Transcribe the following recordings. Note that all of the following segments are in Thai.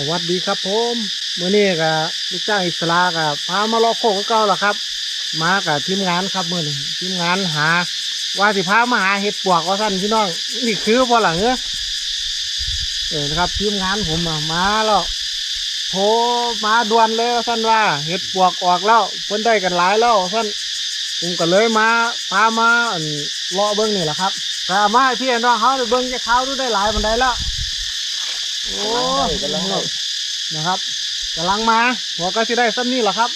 สวัสดีครับผมเมื่อนี้กับลูกจ้างอิสระกับพามาลอกโคกเก่าแล้วครับ มากับทีมงานครับเมื่อนี้ทีมงานหา ว่าสิพามาหาเห็ดปวกว่าสั้นพี่น้องนี่คือพอหลังเนื้อเออครับทีมงานผมมาแล้วโทรมาด่วนเลยสั้นว่าเห็ดปวกออกแล้วเพิ่นได้กันหลายแล้วสั้นผมก็เลยมาพามาอั่นเลาะเบิ้งนี่แหละครับก็มาให้พี่น้องเขาเบิ้งจะเขาดูได้หลายมันได้แล้ว โอ้ยกำลังได้นะครับกำลังมาหัวก็สิได้ซ้ำนี่แหละครับ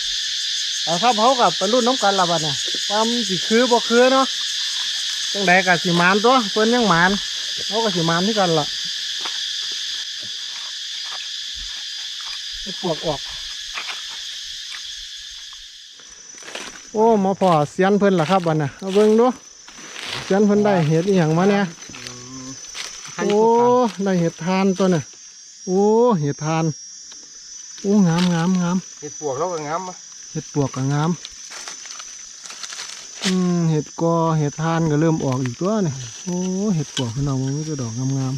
แต่ถ้าเขากับไปรุ่นน้ำกันละบัดเนี่ยความสิคือบ่คือเนาะจังใดกับสิมานตัวเพิ่นยังหมานเขากับสิมานที่กันล่ะไอ้ปวกออก โอ้หมาพอเสียนเพิ่นล่ะครับบัดน่ะเอาเบิ่งดูเสียนเพิ่นได้เห็ดอีหยังมาเนี่ยโอ้ได้เห็ดทานตัวเนี่ย โอ้เห็ดทาน โอ้งามงามงามเห็ดปวกเราก็งามอะเห็ดปวกก็งามอืมเห็ดกอเห็ดทานก็เริ่มออกอีกตัวเนี่ยโอ้เห็ดปวกพี่น้องมันมีแต่ดอกงามงาม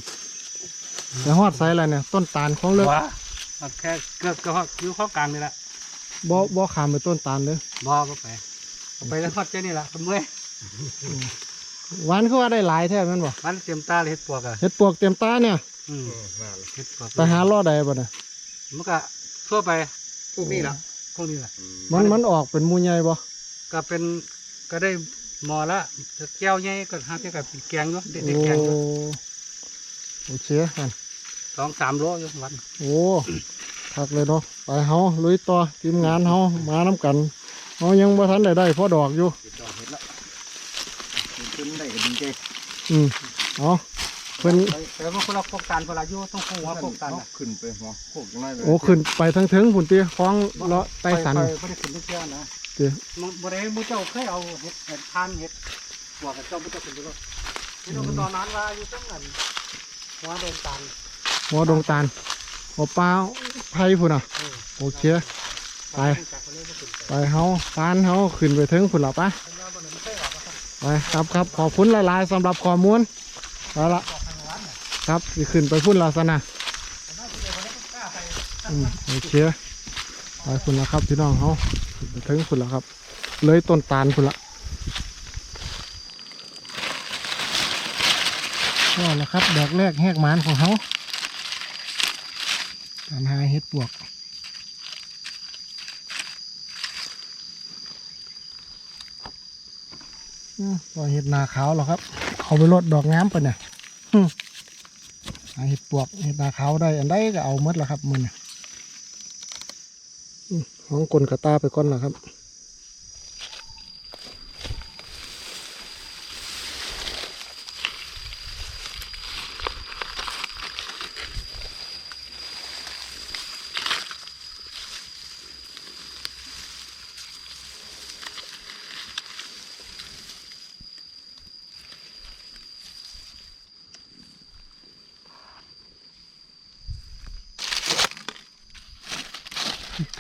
ๆแต่ฮอดไซอะไรเนี่ย ต้นตาลของเลิกว้าเอาแค่เกือบก็คิ้วเข้ากลางนี่แหละบ่บ่ขามไปต้นตาลเลยบอก็ไปเอาไปแล้วทอดเจ้านี่แหละเมื่อย หวานคือว่าได้หลายแท้แม่นบ่มันเตรียมตาเลยเห็ดปวกอะเห็ดปวกเต็มตาเนี่ยอืมนั่นเห็ดปวกไปหาล่อใดบ่เนี่ยมันก็ทั่วไปพวกนี้ล่ะพวกนี้แหละมันมันออกเป็นหมูใหญ่บ่ก็เป็นก็ได้หมอละจะแก้วใหญ่ก็หาแค่กับแกงอยู่เด็โอ้ดๆแกงอยู่โอเคกันสองสามโลอยู่วันโอ้ทักเลยเนาะไปเฮาลุยต่อทีมงานเฮามาน้กันเฮายังบ่ทันได้ได้พอดอกอยู่เห็ดดอกเห็ดละ เห็ดขึ้นได้ก็ดีใจอืมเอาเพิ่นแต่ว่าคนละโครงการคนละอยู่ต้องคู่หัวโครงการน่ะขึ้นไปหัวโคกยังไงเลยโอ้ขึ้นไปทั้งถึงพุ่นตีคล้องเลาะใต้สัน ไปไปไม่ได้ขึ้นทุกเจ้านะตีมันบ่ได้มูเจ้าเคยเอาเห็ดเห็ดทานเห็ดหัวกับเจ้ามูเจ้าขึ้นไปรถนี่เราตอนนั้นว่าอยู่ตั้งกันหัวโดนตันหัวดงตาลหัวปลาไผ่พุ่นอะ โอเค ไป ไปเฮาปานเฮาขึ้นไปถึงพุ่นละปะ ไปครับครับขอบคุณหลาย ๆสำหรับข้อมูลไปละครับสิขึ้นไปพุ่นลาสนะอืมโอเคไปพุ่นละครับพี่น้องเฮาถึงพุ่นละครับ เลยต้นตาลพุ่นละก็แล้วครับดอกแรกแหกหมานของเฮาการหาเห็ดปวก อืม ก็เห็ดนาขาวหรอครับเอาไปลดดอกงามไปเนี่ยอืมหาเห็ดปวกเห็ดนาขาวได้ อันใดก็เอาเมดแล้วครับมือเนี่ยอืมของกลนกระตาไปก้อนแล้วครับ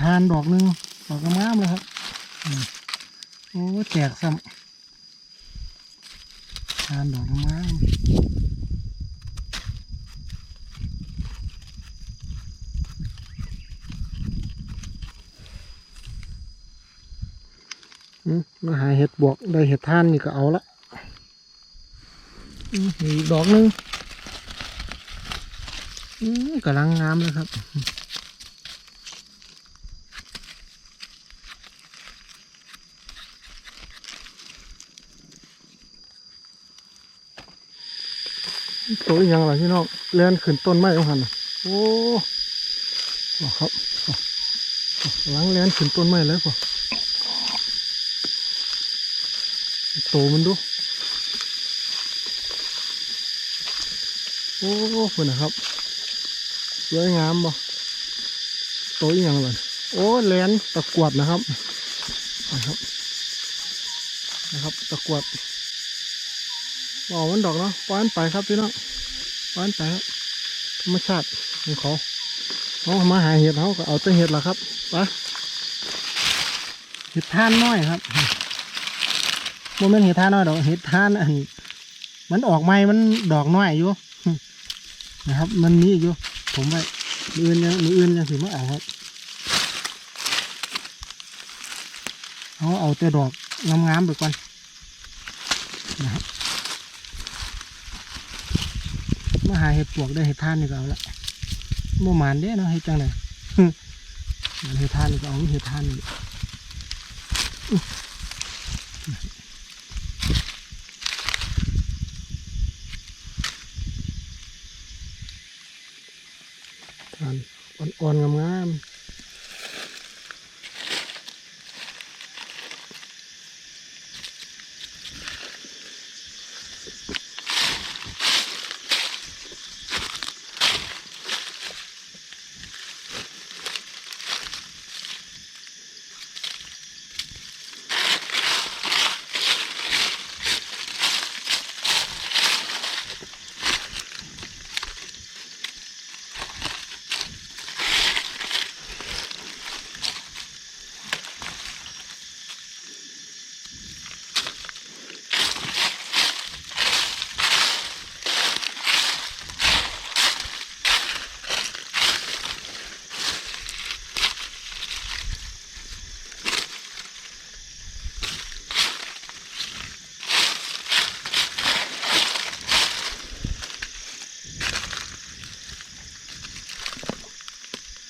ทานดอกหนึ่งดอกงามเลยครับโอ้แจกซ้ำทานดอกงามมาหาเห็ดบวกได้เห็ดท่านนี่ก็เอาละอืมอีกดอกหนึ่งกำลังงามเลยครับ ตัวอหยังล่ะพี่น้องเลียนขึ้นต้นไม้ของหันโอ้เอาครับเอาเอาหลังเลียนขึ้นต้นไม้เลยป่ะโตมันดู โอ้เพื่อนนะครับสวยงามบ่ตัวอหยังล่ะโอ้เลียนตะกวดนะครับนะครับ นะครับ ตะกวดบอกมันดอกเนาะปล่อนไปครับพี่น้อง ปล่อยมันไปครับธรรมชาติของเขาเขามาหาเห็ดเขาก็เอาแต่เห็ดละครับไปเห็ดท่านน้อยครับโมเมนเห็ดท่านน้อยดอกเห็ดท่านอันมันออกใหม่มันดอกน้อยอยู่นะครับ มันมีอยู่ ผมไว้มืออื่นยังมืออื่นยังสิมาเอาครับเอาเอาแต่ดอกงามๆไปก่อนนะครับมาเห็ดปวกได้เห็ดท่านนี่ก็เอาละโมมานเด้เนาะเห็ดจังเลยมันเห็ดท่านนี่ก็เอาเห็ดท่านนี่อื้อท่านอ่อนๆงามๆ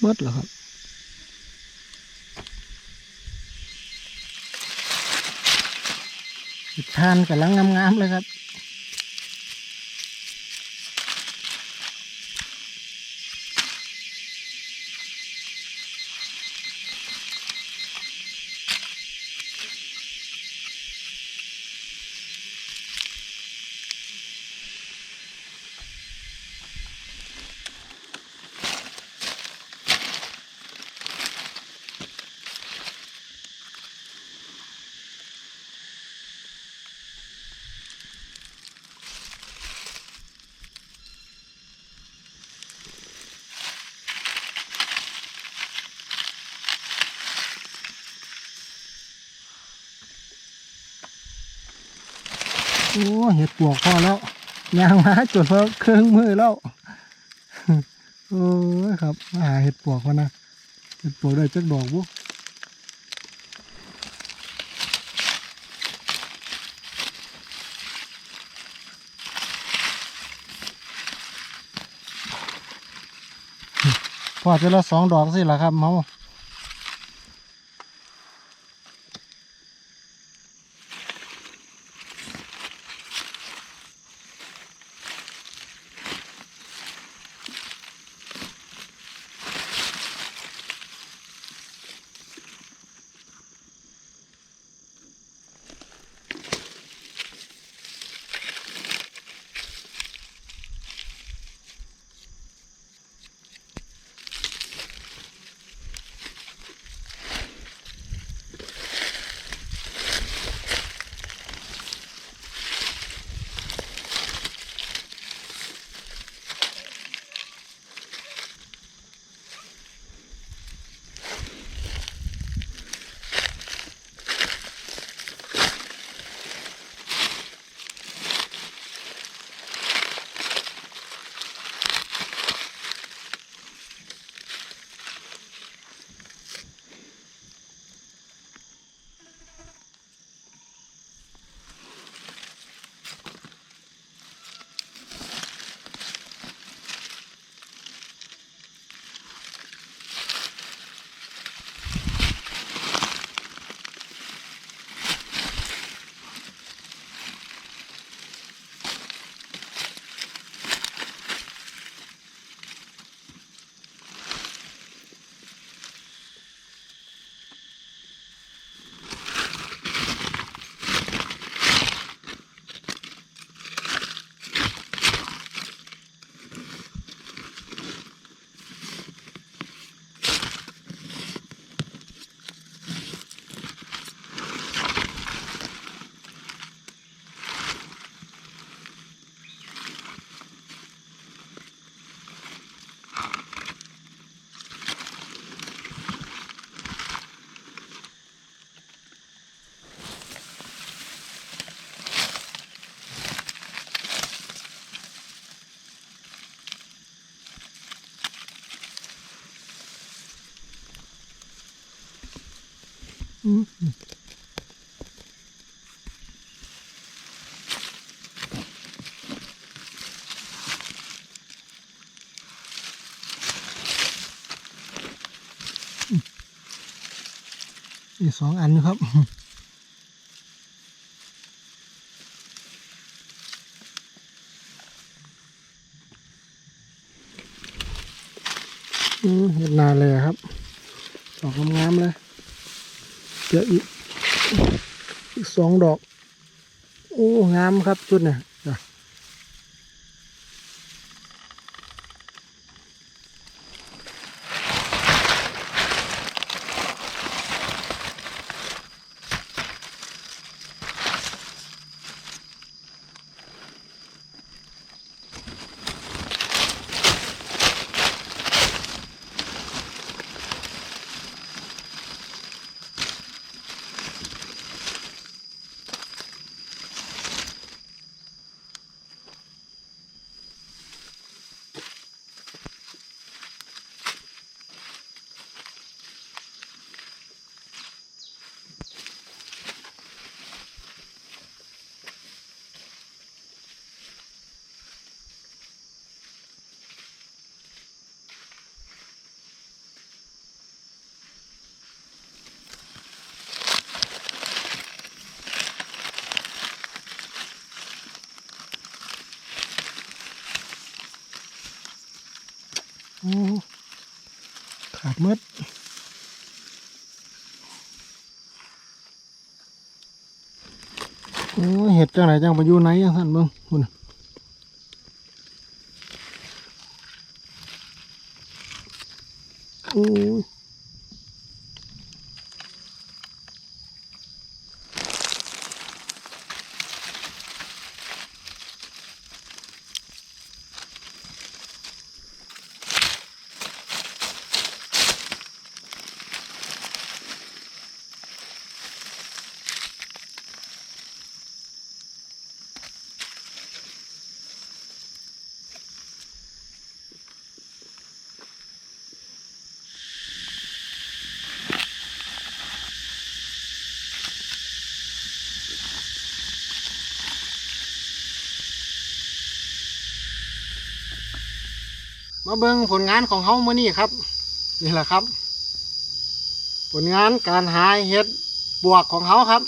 มดเหรอครับทานกำลังงามๆเลยครับ โอ้เห็ดปวกพอแล้วยางมาจนพอเครื่องมือแล้วโอ้ยครับหาเห็ดปวกวะนะเห็ดปวกได้จักดอกบุพอจะละสองดอกสิละครับเมา อีกสองอันนะครับอืมเห็นนานเลยครับดอกงามๆเลย เจออีกอีกสองดอก โอ้ งามครับชุดเนี่ยจ้ะ ขาดมัดโอ้เห็ดจังไหนจังไปอยู่ไหนยังท่านเบิ้งคุณโอ้ย มาเบิ่งผลงานของเฮาเมื้อนี้ครับ นี่แหละครับ ผลงานการหาเห็ดบวกของเฮาครับ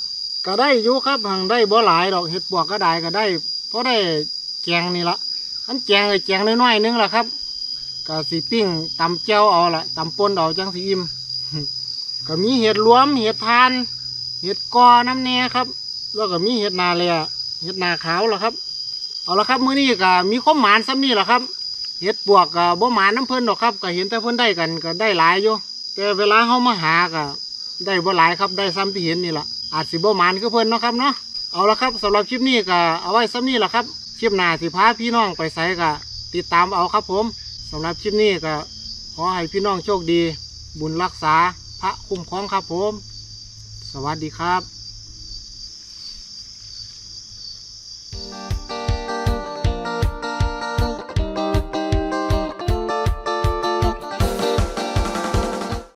ก็ได้อยู่ครับหังได้บ่หลายดอกเห็ดบวกก็ได้ก็ได้เพราะได้แกงนี่ละอันแกงเลยแกงน้อยๆนึงละครับก็สีปิ้งตำเจ้าเอาละตำป่นเอาจังสีอิ่มก็มีเห็ดรวมเห็ดทาน เห็ดกอน้ำแน่ครับ แล้วก็มีเห็ดนาเลยเห็ดนาขาวละครับ เอาละครับมื้อนี้ก็มีความหมานซ้ำนี่แหละครับ เห็ดปวกก็บ่หมาน้ำเพิ่นดอกครับก็เห็นแต่เพิ่นได้กันก็ได้หลายอยู่แต่เวลาเฮามาหาก็ได้บ่หลายครับได้ซ้ำที่เห็นนี่ละอาจสิบ่หมานคือเพิ่นเนาะครับเนาะเอาละครับสำหรับคลิปนี้ก็เอาไว้ซ้ำนี่แหละครับคลิปหน้าสิพาพี่น้องไปไสก็ติดตามเอาครับผมสำหรับคลิปนี้ก็ขอให้พี่น้องโชคดี บุญรักษาพระคุ้มครองครับผม สวัสดีครับ